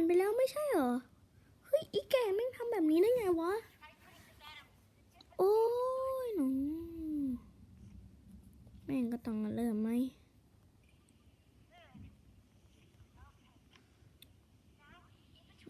านไปแล้วไม่ใช่เหรอ เฮ้ย อีแก่แม่งทำแบบนี้ได้ไงวะ โอ้ยหนูแม่งก็ต้องเริ่มไหม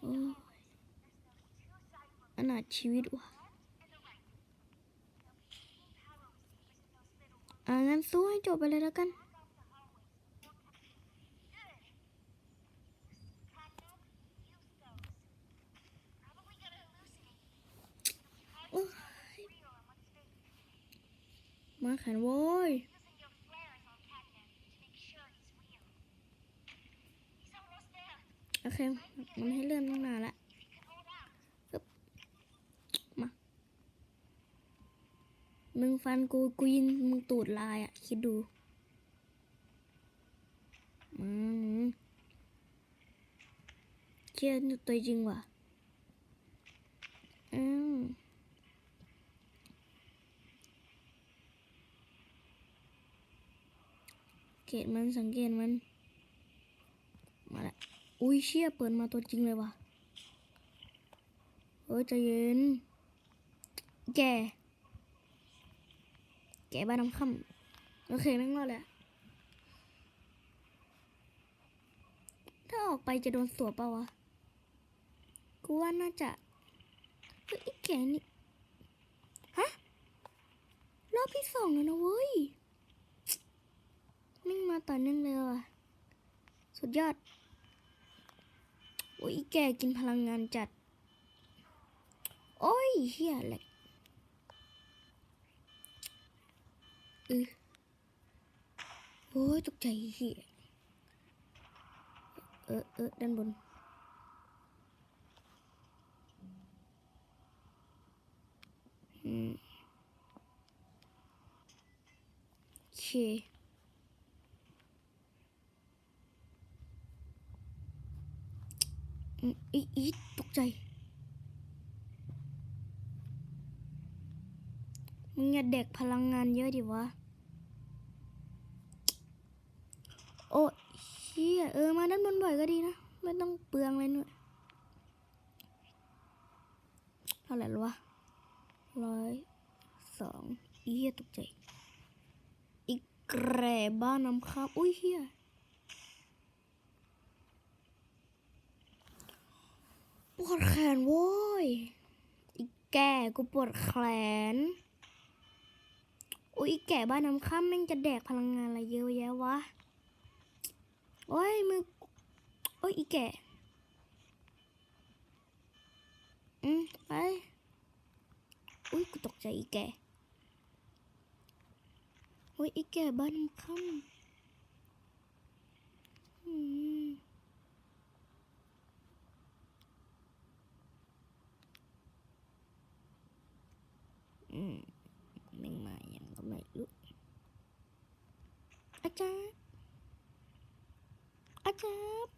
โอ้ยอนาถชีวิตว่ะอ่างั้นสู้ให้จบไปเลยแล้วกันันโว้ยโอเค มันให้เริ่มตั้งนานละปึ๊บมา มึงฟันกูกูยิงมึงตูดลายอะคิดดูอืมเชื่อตัวจริงว่ะอืม สัง เกตมันสังเกตมัน มาละอุ้ยเชี่ยเปิดมาตัวจริงเลยว่ะเออใจเย็น แก แกบ้านน้ำค่ำโอเคแม่งรอดแล้วถ้าออกไปจะโดนสวบเปล่าวะ กูว่าน่าจะเฮ้ยแกนี่ ฮะ รอบที่สองแล้วนะเว้ย มิ่งมาต่อเนื่องเลยว่ะ สุดยอด โอ้ยแกกินพลังงานจัด โอ้ยเฮียแหลกเออโอ้ยตกใจเฮียเออเออด้านบนอืมโอเค อีอีตกใจ มึงอย่าเด็กพลังงานเยอะดิวะ โอ้เชี่ยเออมาด้านบนบ่อยก็ดีนะ ไม่ต้องเปลืองเลยนู่นเท่าไหร่แล้วะร้อยสองอีเหี้ยตกใจ อีกแกรบ้านน้ำข้ามอุ้ยเฮีย ปวดแขนโว้ย อีแก่กูปวดแขนอุ้ยอีแก่บ้านน้ำค่ำแม่งจะแดกพลังงานอะไรเยอะแยะวะ โอ้ยมือ โอ้ยอีแก่ อืมไป อุ้ยกูตกใจอีแก่ โอ้ยอีแก่บ้านน้ำค่ำอืม อืมแม่งมาอย่างก็ไม่รู้อาจารย์อาจารย์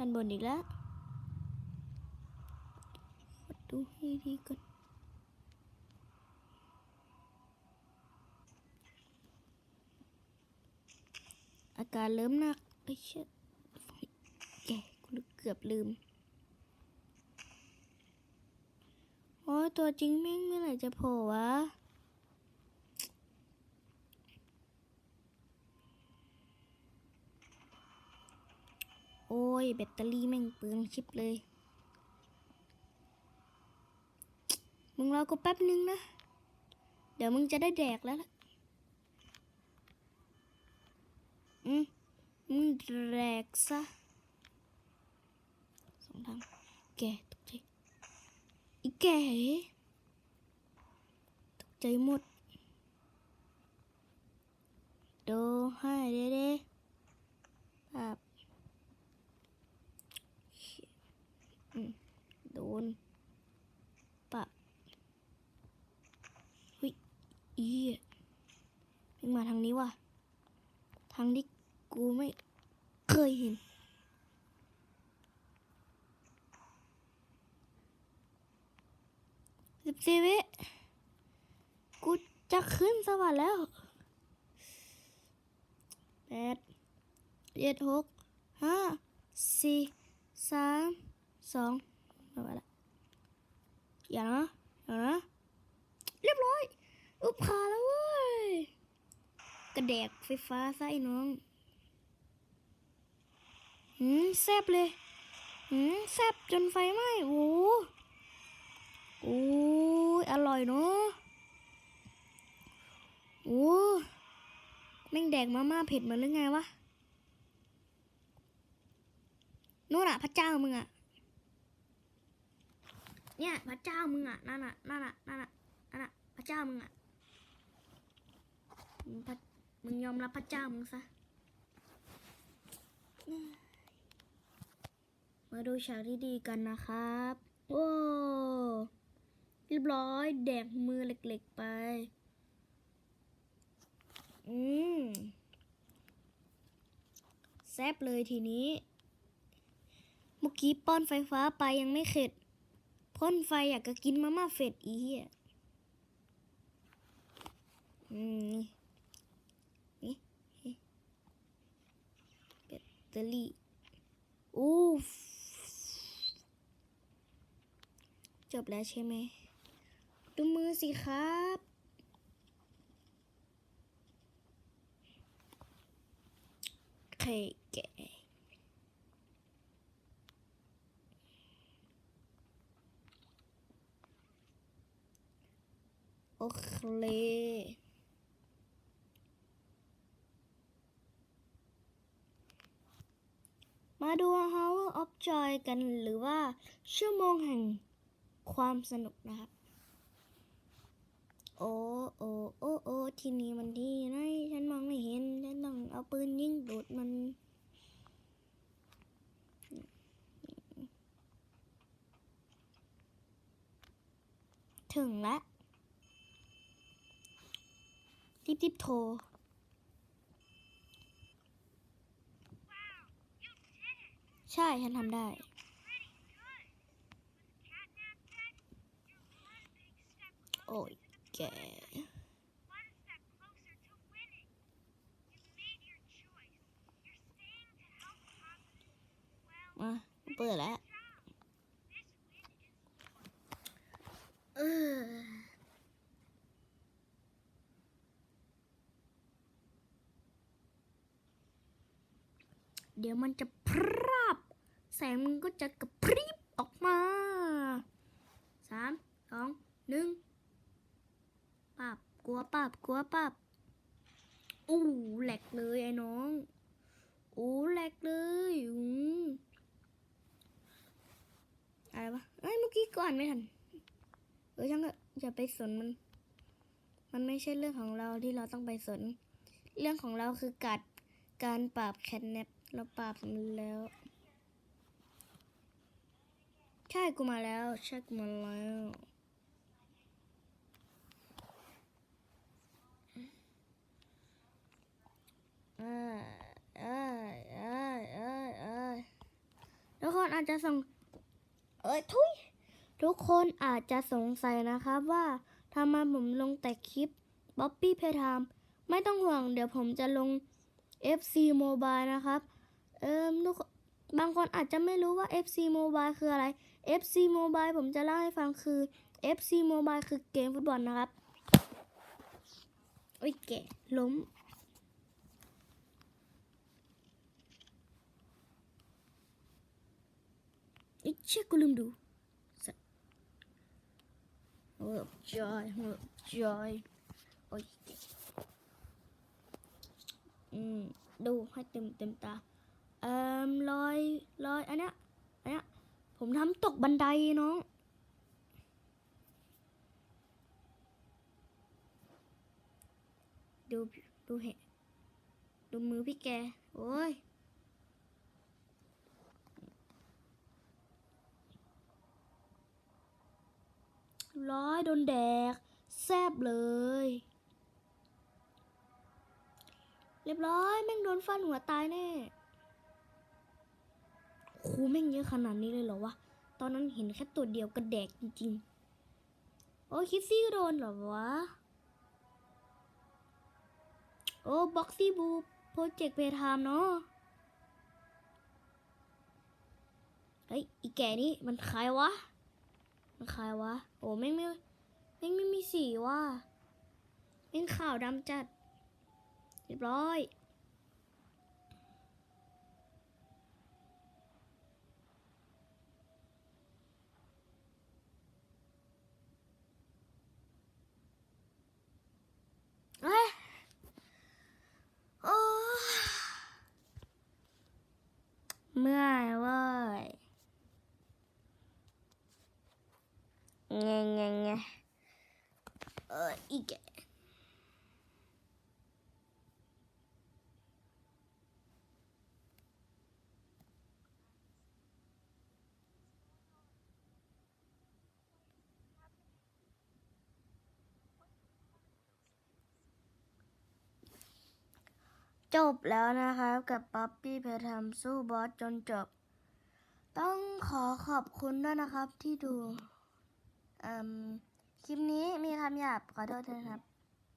ด้านบนอีกแล้วดูให้ดีก่อนอาการเริ่มหนักไอ้เชี่ยแกกูเกือบลืม โอ้ตัวจริงแม่งเมื่อไหร่จะโผล่วะ ยแบตเตอรี่แม่งเปลืองชิปเลย มึงรอกูแป๊บนึงนะ เดี๋ยวมึงจะได้แดกแล้วล่ะอืมมึงแดกซะสองทางแกตกใจอีแก่ตกใจหมดดูให้เด้เด้ภาพอืมโดนปะเฮ้ยอีเพิ่งมาทางนี้ว่ะ ทางที่กูไม่เคยเห็น สิบสี่วิกูจะขึ้นสวรรค์แล้วแปดเจ็ดหกห้าสี่สามสองไปละอย่านะอย่านะ เรียบร้อย อุบขาแล้วเว้ย กระแดกไฟฟ้าซะไอ้น้องหืมแซบเลยหืมแซบจนไฟไหม้โอ้โหโอ้ ยอร่อยเนาะโอ้แม่งแดกมาม่าเผ็ดเหมือนหรือไงวะนู่นอะพระเจ้ามึงอะเนี่ยพระเจ้ามึงอะนั่นอะนั่นอะนั่นอะนั่นอะพระเจ้ามึงอะมึงพระมึงยอมรับพระเจ้ามึงซะมาดูฉากที่ดีกันนะครับ โอ้ เรียบร้อยแดกมือเหล็กๆไป อืมแซบเลยทีนี้ เมื่อกี้ป้อนไฟฟ้าไปยังไม่เข็ด พ่นไฟอยากจะกินมาม่าเฟดอีเหี้ยอืมนี่นี่แบตเตอรี่อู้จบแล้วใช่ไหม ดูมือสิครับไข่แก่โอเคมาดู Hour of Joy กันหรือว่าชั่วโมงแห่งความสนุกนะครับ โอ้โอ้โอ้โอ้ที่นี่มันที่ไหนฉันมองไม่เห็นฉันต้องเอาปืนยิงดูดมันถึงแล้วติ๊บติ๊บโทร ใช่ ฉันทำได้ โอ้ย แกมาเปิดแล้วเออเดี๋ยวมันจะพราบแสงมันก็จะกระพริบออกมาสามสองหนึ่ง กลัวปับกลัวปับอู้แหลกเลยไอ้น้องอู้แหลกเลยอืมอะไรวะเอ้ยเมื่อกี้ก่อนไม่ทันเออช่างก็อย่าไปสนมัน มันไม่ใช่เรื่องของเราที่เราต้องไปสน เรื่องของเราคือกัดการปราบแคทแนปเราปราบมันแล้ว ใช่กูมาแล้ว ใช่กูมาแล้ว เอ้ยเอ้ยเอ้ยเอ้ยเอ้ยทุกคน อาจจะสงเอ้ยทุยทุกคนอาจจะสงสัยนะครับว่าทำไมผมลงแต่คลิปบ๊อบบี้เพทามไม่ต้องห่วง เดี๋ยวผมจะลง FC Mobile นะครับ เอิมทุกบางคนอาจจะไม่รู้ว่า FC Mobile คืออะไร FC Mobile ผมจะเล่าให้ฟังคือ FC Mobile คือเกมฟุตบอลนะครับ โอ้ยแกล้ม ไอ้เชี่ยกูลืมดูสัตว์เวิร์บจอยเวิร์บจอยโอ้ยอืม ดูให้เต็มเต็มตา เอ่มรอยรอยอันเนี้ยอันเนี้ยผมทำตกบันไดน้องดูดูเหตุดูมือพี่แก โอ้ย ร้อยโดนแดก แซบเลย เรียบร้อยแม่งโดนฟันหัวตายแน่โหแม่งเยอะขนาดนี้เลยเหรอวะ ตอนนั้นเห็นแค่ตัวเดียวกระแดกจริงๆ โอ้คิดซี่โดนเหรอวะ โอ้บ็อกซี่บูโปรเจกต์เพทามเนาะเฮ้ย อีแก่นี่มันใครวะ มันใครวะ โอ้แม่งไม่แม่งไม่มีสีว่ะแม่งขาวดำจัด เรียบร้อยเอ้ยโอ้เมื่อยเว้ยเงงเงงเง เอออีกแกจบแล้วนะครับกับป๊อปปี้เพทำสู้บอสจนจบ ต้องขอขอบคุณด้วยนะครับที่ดูอืม คลิปนี้มีคำหยาบขอโทษด้วยนะครับ